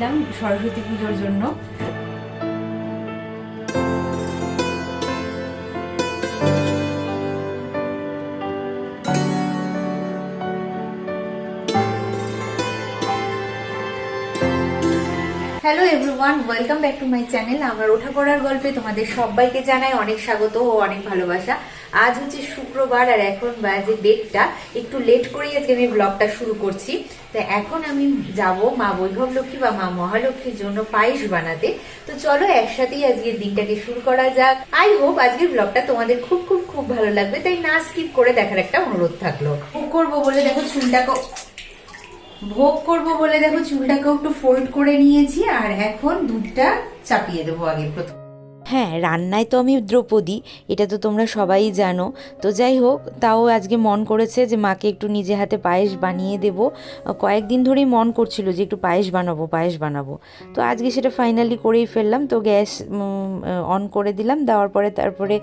কিনলাম সরস্বতী পুজোর জন্য। Hello everyone welcome back to my channel আমার ওঠা পড়ার গল্পে তোমাদের সবাইকে জানাই অনেক স্বাগত ও অনেক ভালোবাসা। আজ হচ্ছে শুক্রবার আর এখন বাজে ডেটটা একটু লেট করেই আজকে আমি ব্লগটা শুরু করছি। তো এখন আমি যাব মা বৈভব লক্ষ্মী বা মা মহালক্ষ্মীর জন্য পায়েস বানাতে। তো চলো একসাথেই আজকের দিনটাকে শুরু করা যাক। আই হোপ আজকের ব্লগটা তোমাদের খুব খুব খুব ভালো লাগবে। তাই না স্কিপ করে দেখার একটা অনুরোধ থাকল। করব বলে দেখো চুলটাকে ভোগ করব বলে দেখো চুলটাকেও একটু ফোল্ড করে নিয়েছি। আর এখন দুধটা চাপিয়ে দেবো আগে প্রথম। হ্যাঁ রান্নায় তো আমি দ্রৌপদী, এটা তো তোমরা সবাই জানো। তো যাই হোক, তাও আজকে মন করেছে যে মাকে একটু নিজে হাতে পায়েস বানিয়ে দেব। কয়েকদিন ধরেই মন করছিল যে একটু পায়েস বানাবো পায়েস বানাবো। তো আজকে সেটা ফাইনালি করেই ফেললাম। তো গ্যাস অন করে দিলাম। দেওয়ার পরে তারপরে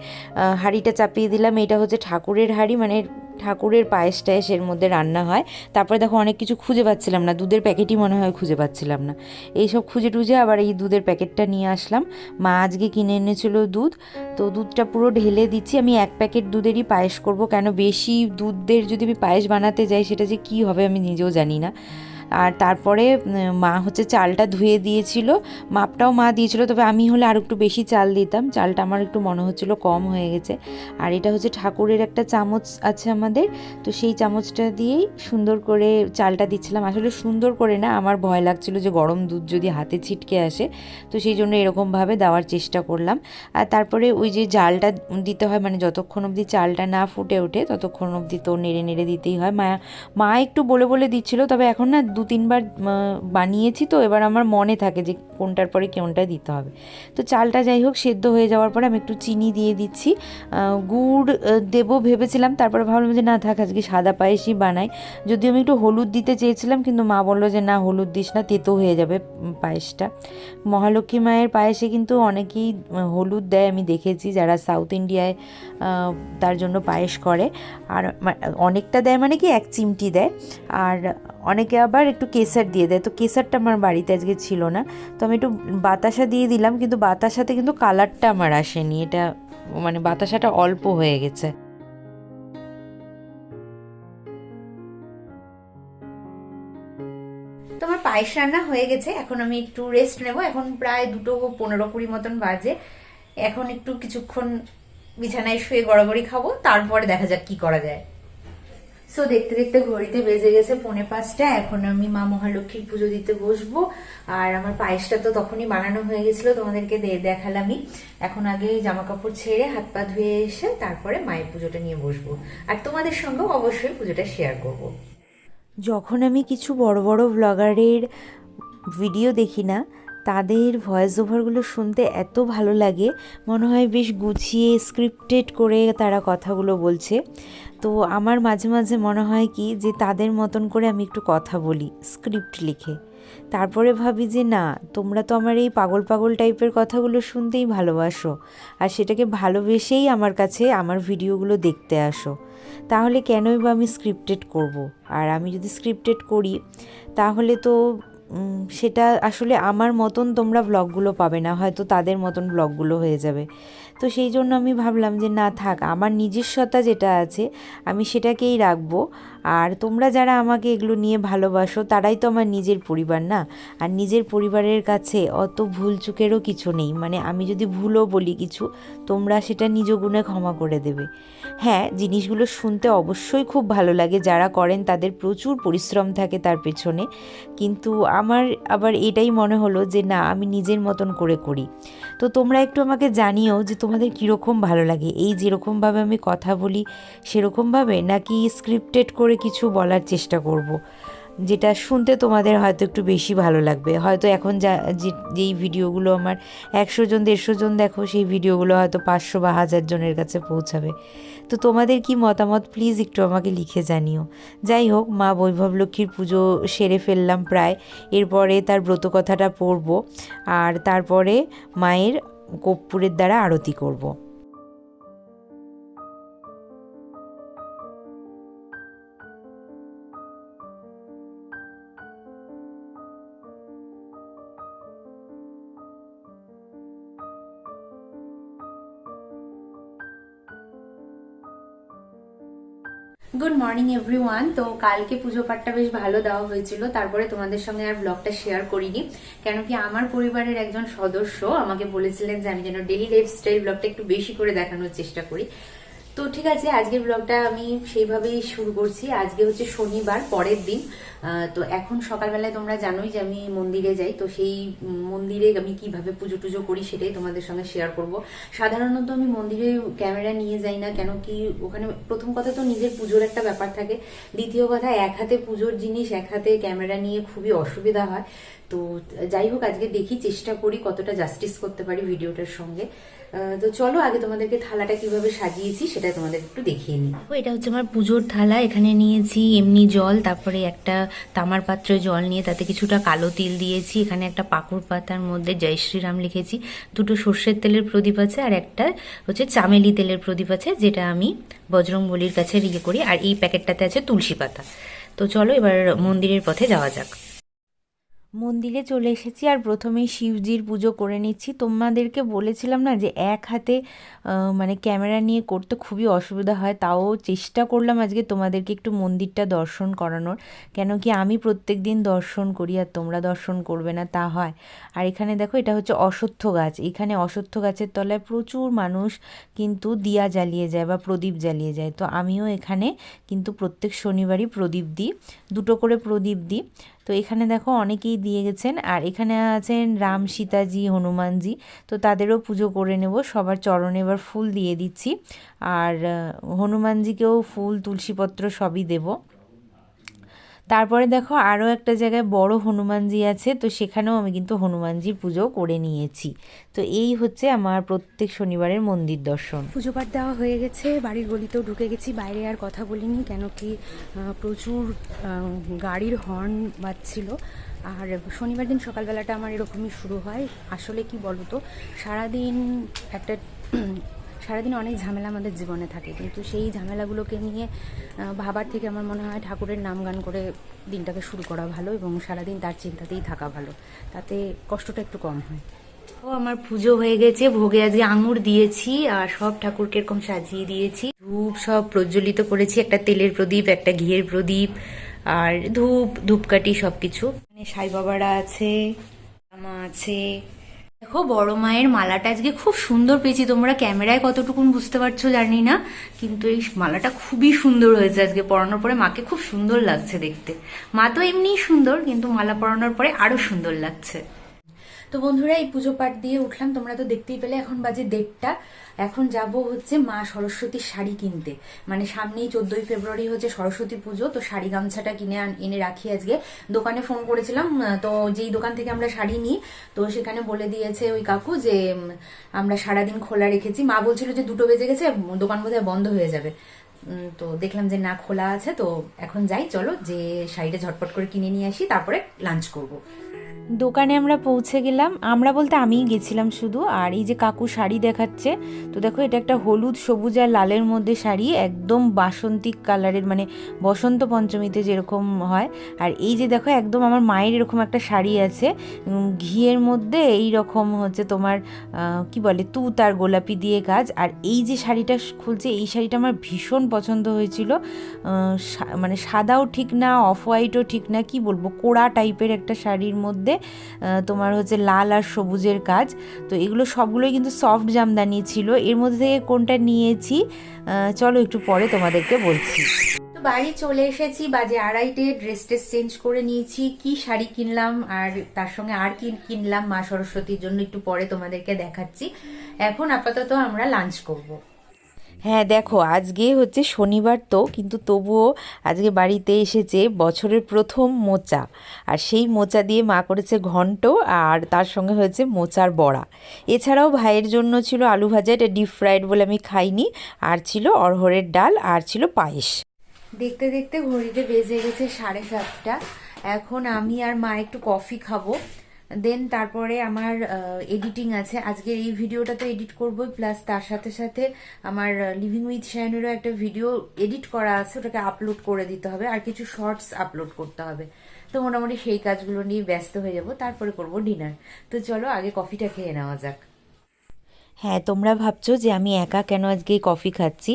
হাঁড়িটা চাপিয়ে দিলাম। এটা হচ্ছে ঠাকুরের হাঁড়ি মানে ঠাকুরের পায়েস টায়েস এর মধ্যে রান্না হয়। তারপরে দেখো অনেক কিছু খুঁজে পাচ্ছিলাম না, দুধের প্যাকেটই মনে হয় খুঁজে পাচ্ছিলাম না। এইসব খুঁজে টুজে আবার এই দুধের প্যাকেটটা নিয়ে আসলাম। মা আজকে কিনে এনেছিল দুধ, তো দুধটা পুরো ঢেলে দিচ্ছি। আমি এক প্যাকেট দুধেরই পায়েস করব, কেন বেশি দুধের যদি আমি পায়েস বানাতে যাই সেটা যে কী হবে আমি নিজেও জানি না। আর তারপরে মা হচ্ছে চালটা ধুয়ে দিয়েছিল। মাপটাও মা দিয়েছিল, তবে আমি হলে আর একটু বেশি চাল দিতাম। চালটা আমার একটু মনে হচ্ছিল কম হয়ে গেছে। আর এটা হচ্ছে ঠাকুরের একটা চামচ আছে আমাদের, তো সেই চামচটা দিয়েই সুন্দর করে চালটা দিচ্ছিলাম। আসলে সুন্দর করে না, আমার ভয় লাগছিল যে গরম দুধ যদি হাতে ছিটকে আসে, তো সেই জন্য এরকমভাবে দেওয়ার চেষ্টা করলাম। আর তারপরে ওই যে জালটা দিতে হয় মানে যতক্ষণ অবধি চালটা না ফুটে ওঠে, ততক্ষণ অবধি তো নেড়ে নেড়ে দিতেই হয়। মা মা একটু বলে বলে দিচ্ছিল, তবে এখন না দু তিনবার বানিয়েছি তো, এবার আমার মনে থাকে যে কোনটার পরে কোনটা দিতে হবে। তো চালটা যাই হোক, সেদ্ধ হয়ে যাওয়ার পরে আমি একটু চিনি দিয়ে দিচ্ছি। গুড় দেবো ভেবেছিলাম, তারপরে ভাবলাম যে না থাক, আজকে সাদা পায়েসই বানাই। যদিও আমি একটু হলুদ দিতে চেয়েছিলাম, কিন্তু মা বলল যে না, হলুদ দিস না, তেতো হয়ে যাবে পায়েসটা। মহালক্ষ্মী মায়ের পায়েসে কিন্তু অনেকেই হলুদ দেয়। আমি দেখেছি যারা সাউথ ইন্ডিয়ায় তার জন্য পায়েস করে। আর অনেকটা দেয় মানে কি, এক চিমটি দেয়। আর অনেকে আবার একটু কেসার দিয়ে দেয়। তো কেসারটা আমার বাড়িতে আজকে ছিল না। তো আমি একটু বাতাসা দিয়ে দিলাম, কিন্তু বাতাসাতে কিন্তু কালারটা আমার আসেনি। এটা মানে বাতাসাটা অল্প হয়ে গেছে। তো আমার পায়েস রান্না হয়ে গেছে। এখন আমি একটু রেস্ট নেব। এখন প্রায় দুটো পনেরো কুড়ি মতন বাজে। এখন একটু কিছুক্ষণ বিছানায় শুয়ে গড়াগড়ি খাব। তারপরে দেখা যাক কি করা যায়। সো দেখতে দেখতে ঘড়িতে বেজে গেছে পৌনে পাঁচটা। এখন আমি মা মহালক্ষ্মীর পুজো দিতে বসবো। আর আমার পায়েসটা তো তখনই বানানো হয়ে গেছিল, তোমাদেরকে দেখালামই। এখন আগে জামা কাপড় ছেড়ে হাত পা ধুয়ে এসে তারপরে মায়ের পুজোটা নিয়ে বসবো। আর তোমাদের সঙ্গেও অবশ্যই পুজোটা শেয়ার করব। যখন আমি কিছু বড় বড় ব্লগারের ভিডিও দেখি না তাদের ভয়েস ওভারগুলো শুনতে এত ভালো লাগে। মনে হয় বেশ গুছিয়ে স্ক্রিপ্টেড করে তারা কথাগুলো বলছে। তো আমার মাঝে মাঝে মনে হয় কি যে তাদের মতন করে আমি একটু কথা বলি স্ক্রিপ্ট লিখে। তারপরে ভাবি যে না, তোমরা তো আমার এই পাগল পাগল টাইপের কথাগুলো শুনতেই ভালোবাসো। আর সেটাকে ভালোবেসেই আমার কাছে আমার ভিডিওগুলো দেখতে আসো। তাহলে কেনই বা আমি স্ক্রিপ্টেড করব? আর আমি যদি স্ক্রিপ্টেড করি, তাহলে তো সেটা আসলে আমার মতন তোমরা ব্লগগুলো পাবে না। হয়তো তাদের মতন ব্লগগুলো হয়ে যাবে। তো সেই জন্য আমি ভাবলাম যে না থাক, আমার নিজস্বতা যেটা আছে আমি সেটাকেই রাখব। আর তোমরা যারা আমাকে এগুলো নিয়ে ভালোবাসো, তারাই তো আমার নিজের পরিবার না? আর নিজের পরিবারের কাছে অত ভুল চুকেরও কিছু নেই। মানে আমি যদি ভুলও বলি কিছু, তোমরা সেটা নিজ গুণে ক্ষমা করে দেবে। হ্যাঁ জিনিসগুলো শুনতে অবশ্যই খুব ভালো লাগে। যারা করেন তাদের প্রচুর পরিশ্রম থাকে তার পেছনে। কিন্তু আমার আবার এটাই মনে হলো যে না, আমি নিজের মতন করে করি। তো তোমরা একটু আমাকে জানিও যে তোমাদের কীরকম ভালো লাগে? এই যেরকমভাবে আমি কথা বলি, সেরকমভাবে নাকি স্ক্রিপ্টেড করে কিছু বলার চেষ্টা করব। যেটা শুনতে তোমাদের হয়তো একটু বেশি ভালো লাগবে। হয়তো এখন যা যেই ভিডিওগুলো আমার একশো জন, দেড়শো জন দেখো, সেই ভিডিওগুলো হয়তো পাঁচশো বা হাজার জনের কাছে পৌঁছাবে। তো তোমাদের কি মতামত? প্লিজ একটু আমাকে লিখে জানিও। যাই হোক, মা বৈভব লক্ষ্মীর পুজো সেরে ফেললাম প্রায়। এরপরে তার ব্রত কথাটা পড়ব। আর তারপরে মায়ের কর্পূরের দ্বারা আরতি করব। গুড মর্নিং এভরিওয়ান তো কালকে পুজো পাঠটা বেশ ভালো দেওয়া হয়েছিল। তারপরে তোমাদের সঙ্গে আর ব্লগটা শেয়ার করিনি। কেন কি আমার পরিবারের একজন সদস্য আমাকে বলেছিলেন যে আমি যেন ডেলি লাইফস্টাইল ব্লগটা একটু বেশি করে দেখানোর চেষ্টা করি। তো ঠিক আছে, আজকের ব্লগটা আমি সেইভাবেই শুরু করছি। আজকে হচ্ছে শনিবার, পরের দিন। তো এখন সকালবেলায় তোমরা জানোই যে আমি মন্দিরে যাই, তো সেই মন্দিরে আমি কীভাবে পুজো টুজো করি সেটাই তোমাদের সঙ্গে শেয়ার করব। সাধারণত আমি মন্দিরে ক্যামেরা নিয়ে যাই না, কেন কি ওখানে প্রথম কথা তো নিজের পুজোর একটা ব্যাপার থাকে। দ্বিতীয় কথা, এক হাতে পুজোর জিনিস, এক হাতে ক্যামেরা নিয়ে খুবই অসুবিধা হয়। তো যাই হোক, আজকে দেখি, চেষ্টা করি কতটা জাস্টিস করতে পারি ভিডিওটার সঙ্গে। তো চলো আগে তোমাদেরকে থালাটা কীভাবে সাজিয়েছি সেটা তোমাদের একটু দেখিয়ে নিই। এটা হচ্ছে আমার পুজোর থালা। এখানে নিয়েছি এমনি জল, তারপরে একটা তামার পাত্রে জল নিয়ে তাতে কিছুটা কালো তিল দিয়েছি। এখানে একটা পাকুড় পাতার মধ্যে জয় শ্রীরাম লিখেছি। দুটো সর্ষের তেলের প্রদীপ আছে আর একটা হচ্ছে চামেলি তেলের প্রদীপ আছে, যেটা আমি বজরং বলির কাছে ইয়ে করি। আর এই প্যাকেটটাতে আছে তুলসী পাতা। তো চলো এবার মন্দিরের পথে যাওয়া যাক। মন্দিরে চলে এসেছি আর প্রথমেই শিবজির পুজো করে নিচ্ছি। তোমাদেরকে বলেছিলাম না যে এক হাতে মানে ক্যামেরা নিয়ে করতে খুবই অসুবিধা হয়, তাও চেষ্টা করলাম আজকে তোমাদেরকে একটু মন্দিরটা দর্শন করানোর। কেন কি আমি প্রত্যেক দিন দর্শন করি আর তোমরা দর্শন করবে না, তা হয়। আর এখানে দেখো, এটা হচ্ছে অশ্বত্থ গাছ। এখানে অশ্বত্থ গাছের তলায় প্রচুর মানুষ কিন্তু দিয়া জ্বালিয়ে যায় বা প্রদীপ জ্বালিয়ে যায়। তো আমিও এখানে কিন্তু প্রত্যেক শনিবারই প্রদীপ দিই। দুটো করে প্রদীপ দিই। তো এখানে দেখো অনেকেই দিয়ে গেছেন। আর এখানে আছেন রাম সীতাজি, হনুমানজি। তো তাদেরও পুজো করে নেব। সবার চরণে এবার ফুল দিয়ে দিচ্ছি। আর হনুমানজিকেও ফুল, তুলসীপত্র সবই দেবো। তারপরে দেখো আরও একটা জায়গায় বড় হনুমানজি আছে, তো সেখানেও আমি কিন্তু হনুমানজির পুজো করে নিয়েছি। তো এই হচ্ছে আমার প্রত্যেক শনিবারের মন্দির দর্শন। পুজো পাঠ দেওয়া হয়ে গেছে, বাড়ির গলিতেও ঢুকে গেছি, বাইরে আর কথা বলিনি, কেন কি প্রচুর গাড়ির হর্ন বাজছিল। আর শনিবার দিন সকালবেলাটা আমার এরকমই শুরু হয়। আসলে কি বলতো, সারাদিন একটা সারাদিন অনেক ঝামেলা আমাদের জীবনে থাকে, কিন্তু সেই ঝামেলাগুলোকে নিয়ে ভাবার থেকে আমার মনে হয় ঠাকুরের নাম গান করে দিনটাকে শুরু করা ভালো এবং সারাদিন তার চিন্তাতেই থাকা ভালো। তাতে কষ্টটা একটু কম হয়। ও, আমার পুজো হয়ে গেছে, ভোগে আজকে আঙুর দিয়েছি আর সব ঠাকুরকে এরকম সাজিয়ে দিয়েছি। ধূপ সব প্রজ্বলিত করেছি, একটা তেলের প্রদীপ, একটা ঘিয়ের প্রদীপ আর ধূপ, ধূপকাঠি সব কিছু মানে সাই বাবারা আছে আমা আছে দেখো, বড় মায়ের মালাটা আজকে খুব সুন্দর পেয়েছি। তোমরা ক্যামেরায় কতটুকুন বুঝতে পারছ জানি না, কিন্তু এই মালাটা খুবই সুন্দর হয়েছে আজকে পরানোর পরে। মাকে খুব সুন্দর লাগছে দেখতে। মা তো এমনিই সুন্দর, কিন্তু মালা পরানোর পরে আরও সুন্দর লাগছে। তো বন্ধুরা, এই পুজো পাঠ দিয়ে উঠলাম। তোমরা তো দেখতেই পেলে, এখন বাজে দেড়টা। এখন যাব হচ্ছে মা সরস্বতীর শাড়ি কিনতে। মানে সামনেই চোদ্দই ফেব্রুয়ারি হচ্ছে সরস্বতী পুজো, তো শাড়ি গামছাটা কিনে এনে রাখি আজকে। দোকানে ফোন করেছিলাম তো যেই দোকান থেকে আমরা শাড়ি নিই, তো সেখানে বলে দিয়েছে ওই কাকু যে আমরা সারাদিন খোলা রেখেছি। মা বলছিল যে দুটো বেজে গেছে, দোকান বোধহয় বন্ধ হয়ে যাবে। তো দেখলাম যে না, খোলা আছে, তো এখন যাই, চলো যে শাড়িটা ঝটপট করে কিনে নিয়ে আসি, তারপরে লাঞ্চ করব। দোকানে আমরা পৌঁছে গেলাম। আমরা বলতে আমিই গেছিলাম শুধু, আর এই যে কাকু শাড়ি দেখাচ্ছে, তো দেখো এটা একটা হলুদ, সবুজ আর লালের মধ্যে শাড়ি, একদম বাসন্তিক কালারের মানে বসন্ত পঞ্চমীতে যেরকম হয়। আর এই যে দেখো, একদম আমার মায়ের এরকম একটা শাড়ি আছে ঘিয়ের মধ্যে এই রকম হচ্ছে তোমার কি বলে, তুত আর গোলাপি দিয়ে কাজ। আর এই যে শাড়িটা খুলছে, এই শাড়িটা আমার ভীষণ পছন্দ হয়েছিল। মানে সাদাও ঠিক না অফ হোয়াইটও ঠিক না, কি বলব, কোড়া টাইপের একটা শাড়ির মধ্যে। তোমার হচ্ছে লাল আর সবুজের কাজ। তো এগুলো সবগুলোই কিন্তু সফট জামদানি ছিল। এর মধ্যে থেকে কোনটা নিয়েছি? চলো একটু পরে তোমাদেরকে বলছি। বাড়ি চলে এসেছি, বাজে আড়াইটে ড্রেস টেস চেঞ্জ করে নিয়েছি। কি শাড়ি কিনলাম আর তার সঙ্গে আর কি কিনলাম মা সরস্বতীর জন্য একটু পরে তোমাদেরকে দেখাচ্ছি। এখন আপাতত আমরা লাঞ্চ করব। হ্যাঁ দেখো, আজকে হচ্ছে শনিবার তো, কিন্তু তবুও আজকে বাড়িতে এসেছে বছরের প্রথম মোচা। আর সেই মোচা দিয়ে মা করেছে ঘন্ট আর তার সঙ্গে হয়েছে মোচার বড়া। এছাড়াও ভাইয়ের জন্য ছিল আলু ভাজা, এটা ডিপ ফ্রাইড বলে আমি খাইনি। আর ছিল অরহরের ডাল, আর ছিল পায়েস। দেখতে দেখতে ঘড়িতে বেজে গেছে সাড়ে সাতটা। এখন আমি আর মা একটু কফি খাব। দেন তারপরে আমার এডিটিং আছে। আজকে এই ভিডিওটা তো এডিট করব প্লাস তার সাথে সাথে আমার লিভিং উইথ শাইনেরও একটা ভিডিও এডিট করা আছে, ওটাকে আপলোড করে দিতে হবে, আর কিছু শর্টস আপলোড করতে হবে। তো মোটামুটি সেই কাজগুলো নিয়ে ব্যস্ত হয়ে যাব, তারপরে করব ডিনার তো চলো, আগে কফিটা খেয়ে নেওয়া যাক। হ্যাঁ তোমরা ভাবছ যে আমি একা কেন আজকে কফি খাচ্ছি?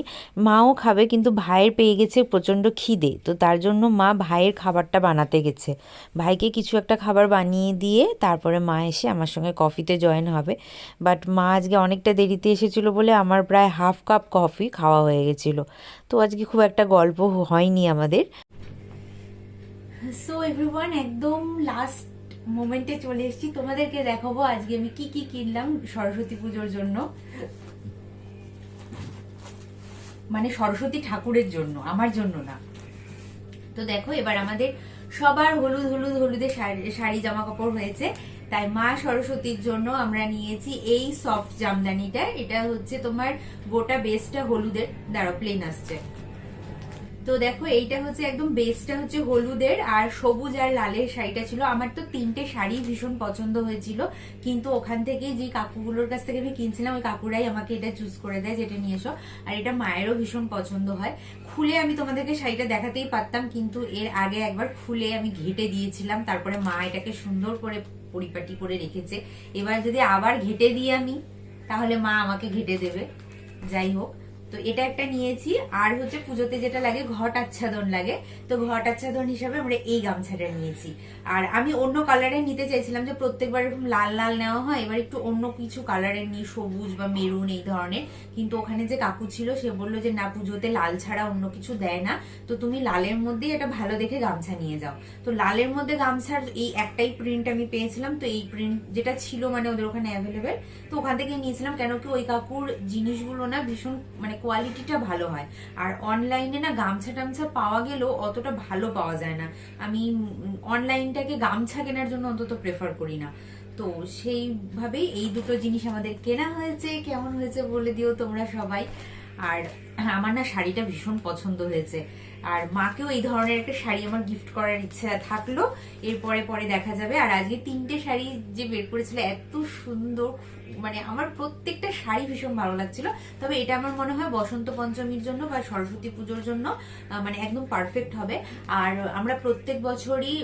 মাও খাবে কিন্তু ভাইয়ের পেয়ে গেছে প্রচণ্ড খিদে, তো তার জন্য মা ভাইয়ের খাবারটা বানাতে গেছে। ভাইকে কিছু একটা খাবার বানিয়ে দিয়ে তারপরে মা এসে আমার সঙ্গে কফিতে জয়েন হবে। বাট মা আজকে অনেকটা দেরিতে এসেছিল বলে আমার প্রায় হাফ কাপ কফি খাওয়া হয়ে গেছিল। তো আজকে খুব একটা গল্প হয়নি আমাদের। সো এভরিওয়ান একদম লাস্ট মোমেন্টে চলে এসেছি। তোমাদেরকে দেখাবো আজকে আমি কি কি কিনলাম সরস্বতী পুজোর জন্য। মানে সরস্বতী ঠাকুরের জন্য, আমার জন্য না। তো দেখো, এবার আমাদের সবার হলুদ হলুদ হলুদে শাড়ি জামা কাপড় হয়েছে। তাই মা সরস্বতীর জন্য আমরা নিয়েছি এই সফট জামদানিটা। এটা হচ্ছে তোমার গোটা বেসটা হলুদের। দাঁড়া প্লেন আসছে। তো দেখো, এইটা হচ্ছে একদম বেসটা হচ্ছে হলুদের আর সবুজ আর লালের শাড়িটা ছিল। আমার তো তিনটে শাড়ি ভীষণ পছন্দ হয়েছিল, কিন্তু ওখান থেকে যে কাকুগুলোর কাছ থেকে আমি কিনছিলাম, ওই কাকুরাই আমাকে এটা চুজ করে দেয় যেটা নিয়ে এসো। আর এটা মায়েরও ভীষণ পছন্দ হয়। খুলে আমি তোমাদেরকে শাড়িটা দেখাতেই পারতাম, কিন্তু এর আগে একবার খুলে আমি ঘেটে দিয়েছিলাম, তারপরে মা এটাকে সুন্দর করে পরিপাটি করে রেখেছে। এবার যদি আবার ঘেটে দিই আমি, তাহলে মা আমাকে ঘেটে দেবে। যাই হোক। তো এটা একটা নিয়েছি। আর হচ্ছে পুজোতে যেটা লাগে, ঘট আচ্ছাদন লাগে। তো ঘট আচ্ছাদন হিসাবে আমরা এই গামছাটা নিয়েছি। আর আমি অন্য কালারের নিতে চাইছিলাম যে প্রত্যেকবার এরকম লাল লাল নেওয়া হয়, এবার একটু অন্য কিছু কালারের নিই সবুজ বা মেরুন এই ধরনের। কিন্তু ওখানে যে কাকু ছিল, সে বলল যে, না, পুজোতে লাল ছাড়া অন্য কিছু দেয় না। তো তুমি লালের মধ্যেই এটা ভালো দেখে গামছা নিয়ে যাও। তো লালের মধ্যে গামছার এই একটাই প্রিন্ট আমি পেয়েছিলাম। তো এই প্রিন্ট যেটা ছিল মানে ওদের ওখানে অ্যাভেলেবেল তো ওখান থেকে নিয়েছিলাম। কেন কি ওই কাকুর জিনিসগুলো না ভীষণ মানে কোয়ালিটিটা ভালো হয়। আর অনলাইনে না গামছা টামছা পাওয়া গেলেও অতটা ভালো পাওয়া যায় না। আমি অনলাইনটাকে গামছা কেনার জন্য অন্তত প্রেফার করি না। তো সেইভাবেই এই দুটো জিনিস আমাদের কেনা হয়েছে, কেমন হয়েছে বলে দিও তোমরা সবাই। আর আমার না শাড়িটা ভীষণ পছন্দ হয়েছে। আর মাকেও এই ধরনের একটা শাড়ি আমার গিফট করার ইচ্ছা থাকল। এরপরে পরে দেখা যাবে। আর আজকে তিনটে শাড়ি যে বের করেছিল, এত সুন্দর মানে আমার প্রত্যেকটা শাড়ি ভীষণ ভালো লাগছিল। তবে এটা আমার মনে হয় বসন্ত পঞ্চমীর জন্য বা সরস্বতী পুজোর জন্য মানে একদম পারফেক্ট হবে। আর আমরা প্রত্যেক বছরই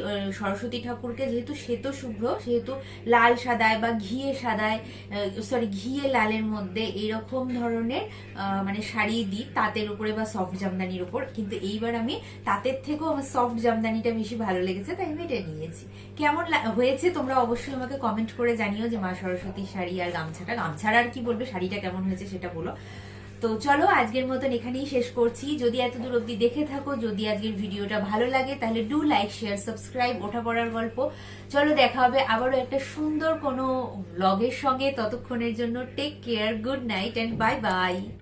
সরস্বতী ঠাকুরকে, যেহেতু শ্বেত শুভ্র, সেহেতু লাল সাদায় বা ঘিয়ে সাদায় সরি ঘিয়ে লালের মধ্যে এরকম ধরনের মানে শাড়ি দিই, তাঁতের উপরে বা সফট জামদানির উপর। কিন্তু এইবার আমি তাঁতের থেকেও আমার সফট জামদানিটা বেশি ভালো লেগেছে, তাই আমি এটা নিয়েছি। কেমন হয়েছে তোমরা অবশ্যই আমাকে কমেন্ট করে জানিও যে মা সরস্বতী শাড়ি আর গামছাটা গামছাটা আর কি বলবে, শাড়িটা কেমন হয়েছে সেটা বলো। তো চলো, আজকের মতন এখানেই শেষ করছি। যদি এত দূর অব্দি দেখে থাকো, যদি আজকের ভিডিওটা ভালো লাগে, তাহলে ডু লাইক শেয়ার সাবস্ক্রাইব ওঠা পড়ার গল্প। চলো, দেখা হবে আবারও একটা সুন্দর কোনো ব্লগের সঙ্গে। ততক্ষণের জন্য take care good night and bye bye